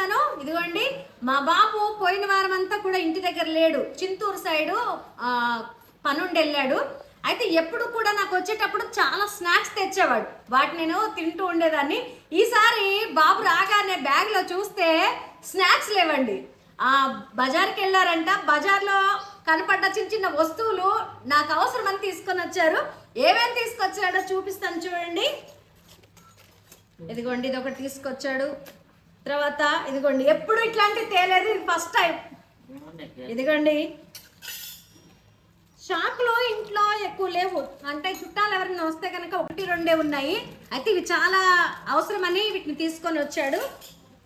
చూపిస్తాను ఇదిగోండి మా బాబు పోయిన వారం అంతా కూడా ఇంటి దగ్గర లేడు. చింతూరు సైడు పనుండి వెళ్ళాడు. అయితే ఎప్పుడు కూడా నాకు వచ్చేటప్పుడు చాలా స్నాక్స్ తెచ్చేవాడు. వాటి నేను తింటూ ఉండేదాన్ని. ఈసారి బాబు రాగానే బ్యాగ్లో చూస్తే స్నాక్స్ లేవండి. బజార్కి వెళ్ళారంట. బజార్లో కనపడ్డ చిన్న చిన్న వస్తువులు నాకు అవసరమని తీసుకొని వచ్చారు. ఏమేమి తీసుకొచ్చాడో చూపిస్తాను చూడండి. ఇదిగోండి ఇది ఒకటి తీసుకొచ్చాడు. తర్వాత ఇదిగోండి ఎప్పుడు ఇట్లాంటి తేలేదు ఇది ఫస్ట్ టైం ఇదిగోండి. షాప్లో ఇంట్లో ఎక్కువ లేవు. అంటే చుట్టాలు ఎవరైనా వస్తే కనుక ఒకటి రెండే ఉన్నాయి. అయితే ఇవి చాలా అవసరమని వీటిని తీసుకొని వచ్చాడు.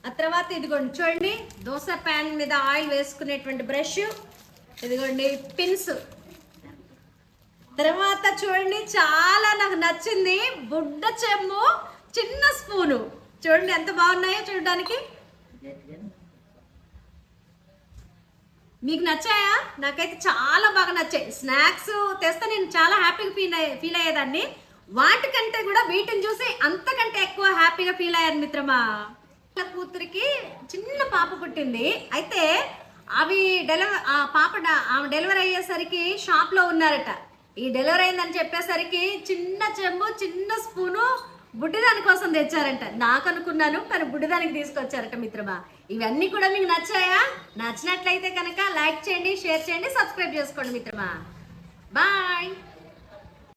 ఆ తర్వాత ఇదిగోండి చూడండి దోశ ప్యాన్ మీద ఆయిల్ వేసుకునేటువంటి బ్రష్. ఇదిగోండి పిన్స్ తర్వాత చూడండి చాలా నాకు నచ్చింది బుడ్డ చెమ్ము చిన్న స్పూను. చూడండి ఎంత బాగున్నాయో చూడడానికి. మీకు నచ్చాయా? నాకైతే చాలా బాగా నచ్చాయి. స్నాక్స్ తెస్తే నేను చాలా హ్యాపీగా ఫీల్ అయ్యే ఫీల్ అయ్యేదాన్ని. వాటికంటే కూడా వీటిని చూసి అంతకంటే ఎక్కువ హ్యాపీగా ఫీల్ అయ్యాను మిత్రమా. వాళ్ళ కూతురికి చిన్న పాప పుట్టింది. అయితే అవి డెలివరీ ఆ పాప డ- ఆమె డెలివరీ అయ్యేసరికి షాప్లో ఉన్నారట. ఈ డెలివరీ అయిందని చెప్పేసరికి చిన్న చెంబు చిన్న స్పూను బుడ్డిదాని కోసం తెచ్చారంట. నాకు అనుకున్నాను కానీ బుడ్డిదానికి తీసుకొచ్చారట మిత్రమా. ఇవన్నీ కూడా మీకు నచ్చాయా? నచ్చినట్లయితే కనుక లైక్ చేయండి షేర్ చేయండి సబ్స్క్రైబ్ చేసుకోండి మిత్రమా. బాయ్.